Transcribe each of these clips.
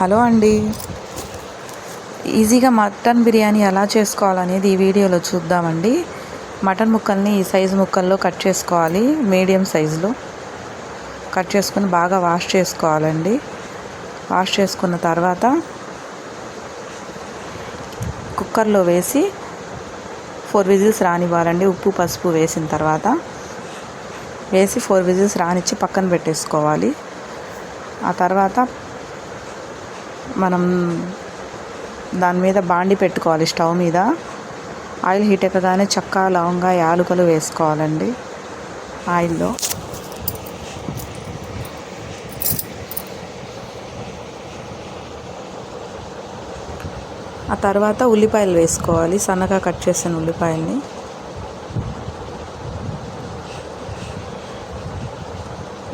Hello అండి. ఈజీగా mutton biryani ఎలా చేసుకోవాలనేది ఈ వీడియోలో చూద్దామండి. మటన్ ముక్కల్ని ఈ సైజు ముక్కల్లో కట్ చేసుకోవాలి మీడియం సైజులో. కట్ చేసుకుని బాగా వాష్ చేసుకోవాలండి. వాష్ చేసుకున్న తర్వాత కుక్కర్లో వేసి ఫోర్ విజిల్స్ రానివ్వాలండి. ఉప్పు పసుపు వేసిన తర్వాత వేసి ఫోర్ విజిల్స్ రానిచ్చి పక్కన పెట్టేసుకోవాలి. ఆ తర్వాత మనం దాని మీద బాండి పెట్టుకోవాలి స్టవ్ మీద. ఆయిల్ హీట్ ఎక్కగానే చక్క లవంగా యాలకులు వేసుకోవాలండి. ఆయిల్లో. ఆ తర్వాత ఉల్లిపాయలు వేసుకోవాలి. సన్నగా కట్ చేసిన ఉల్లిపాయల్ని.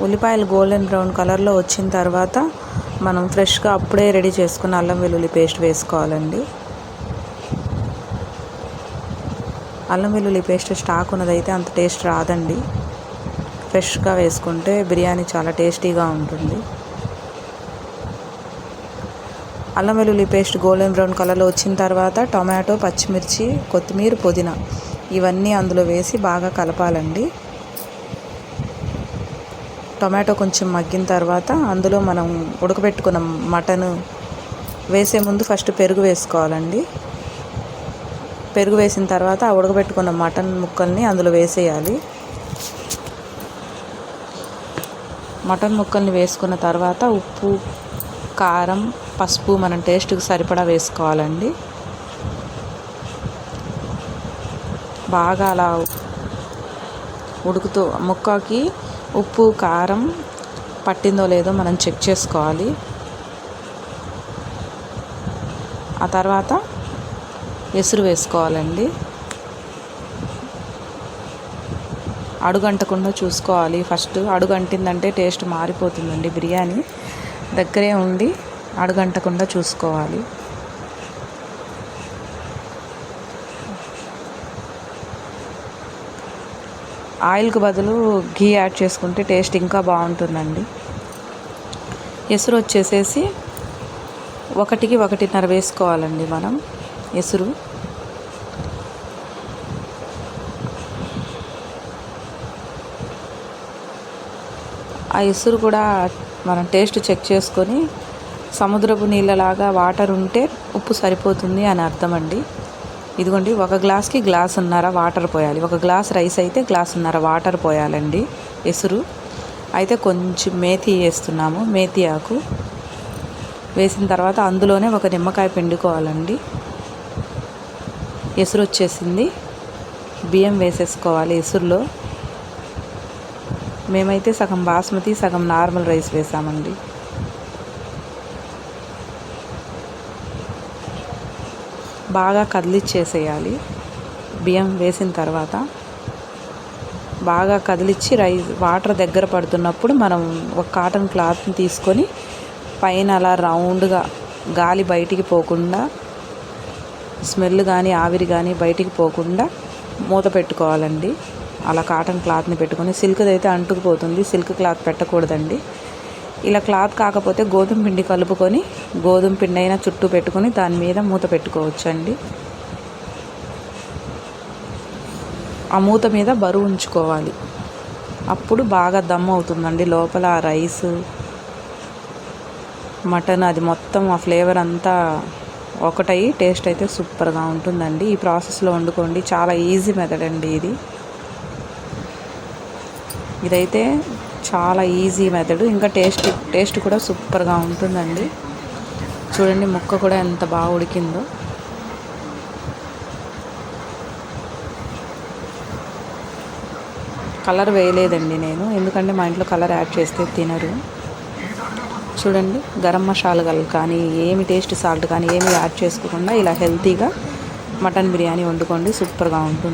ఉల్లిపాయలు గోల్డెన్ బ్రౌన్ కలర్లో వచ్చిన తర్వాత మనం ఫ్రెష్గా అప్పుడే రెడీ చేసుకున్న అల్లం వెల్లుల్లి పేస్ట్ వేసుకోవాలండి. అల్లం వెల్లుల్లి పేస్ట్ స్టాక్ ఉన్నదైతే అంత టేస్ట్ రాదండి. ఫ్రెష్గా వేసుకుంటే బిర్యానీ చాలా టేస్టీగా ఉంటుంది. అల్లం వెల్లుల్లి పేస్ట్ గోల్డెన్ బ్రౌన్ కలర్లో వచ్చిన తర్వాత టొమాటో పచ్చిమిర్చి కొత్తిమీర పుదీనా ఇవన్నీ అందులో వేసి బాగా కలపాలండి. టొమాటో కొంచెం మగ్గిన తర్వాత అందులో మనం ఉడకబెట్టుకున్న మటన్ వేసే ముందు ఫస్ట్ పెరుగు వేసుకోవాలండి. పెరుగు వేసిన తర్వాత ఆ ఉడకబెట్టుకున్న మటన్ ముక్కల్ని అందులో వేసేయాలి. మటన్ ముక్కల్ని వేసుకున్న తర్వాత ఉప్పు కారం పసుపు మనం టేస్ట్కి సరిపడా వేసుకోవాలండి. బాగా అలా ఉడుకుతూ ముక్కకి ఉప్పు కారం పట్టిందో లేదో మనం చెక్ చేసుకోవాలి. ఆ తర్వాత ఎసురు వేసుకోవాలండి. అడుగంటకుండా చూసుకోవాలి. ఫస్ట్ అడుగంటిందంటే టేస్ట్ మారిపోతుందండి బిర్యానీ. దగ్గరే ఉండి అడుగంటకుండా చూసుకోవాలి. ఆయిల్కి బదులు ఘీ యాడ్ చేసుకుంటే టేస్ట్ ఇంకా బాగుంటుందండి. ఎసురు వచ్చేసేసి ఒకటికి ఒకటిన్నర వేసుకోవాలండి మనం ఎసురు. ఆ ఎసురు కూడా మనం టేస్ట్ చెక్ చేసుకొని సముద్రపు నీళ్ళలాగా వాటర్ ఉంటే ఉప్పు సరిపోతుంది అని అర్థం అండి ఇదిగోండి ఒక గ్లాస్కి గ్లాసున్నర వాటర్ పోయాలి. ఒక గ్లాస్ రైస్ అయితే గ్లాసున్నర వాటర్ పోయాలండి. ఎసురు. అయితే కొంచెం మేతి వేస్తున్నాము మేతి ఆకు. వేసిన తర్వాత అందులోనే ఒక నిమ్మకాయ పిండుకోవాలండి. ఎసురు వచ్చేసింది. బియ్యం వేసేసుకోవాలి ఎసురులో. మేమైతే సగం బాస్మతి సగం నార్మల్ రైస్ వేసామండి. బాగా కదిలిచ్చేసేయాలి. బియ్యం వేసిన తర్వాత బాగా కదిలిచ్చి రైస్ వాటర్ దగ్గర పడుతున్నప్పుడు మనం ఒక కాటన్ క్లాత్ని తీసుకొని పైన అలా రౌండ్గా గాలి బయటికి పోకుండా స్మెల్ కానీ ఆవిరి కానీ బయటికి పోకుండా మూత పెట్టుకోవాలండి. అలా కాటన్ క్లాత్ని పెట్టుకొని సిల్క్ది అయితే అంటుకుపోతుంది సిల్క్ క్లాత్ పెట్టకూడదండి. ఇలా క్లాత్ కాకపోతే గోధుమ పిండి కలుపుకొని గోధుమ పిండి అయినా చుట్టూ పెట్టుకొని దాని మీద మూత పెట్టుకోవచ్చండి. ఆ మూత మీద బరువు ఉంచుకోవాలి. అప్పుడు బాగా దమ్ అవుతుందండి. లోపల ఆ రైస్ మటన్ అది మొత్తం ఆ ఫ్లేవర్ అంతా ఒకటై టేస్ట్ అయితే సూపర్గా ఉంటుందండి. ఈ ప్రాసెస్లో వండుకోండి. చాలా ఈజీ మెథడ్ అండి ఇది. ఇదైతే చాలా ఈజీ మెథడ్ ఇంకా టేస్ట్ టేస్ట్ కూడా సూపర్గా ఉంటుందండి. చూడండి ముక్క కూడా ఎంత బాగా ఉడికిందో. కలర్ వేయలేదండి నేను. ఎందుకంటే మా ఇంట్లో కలర్ యాడ్ చేస్తే తినరు. చూడండి గరం మసాలాలు కానీ ఏమి టేస్ట్ సాల్ట్ కానీ ఏమి యాడ్ చేసుకోకుండా ఇలా హెల్తీగా మటన్ బిర్యానీ వండుకోండి సూపర్గా ఉంటుంది.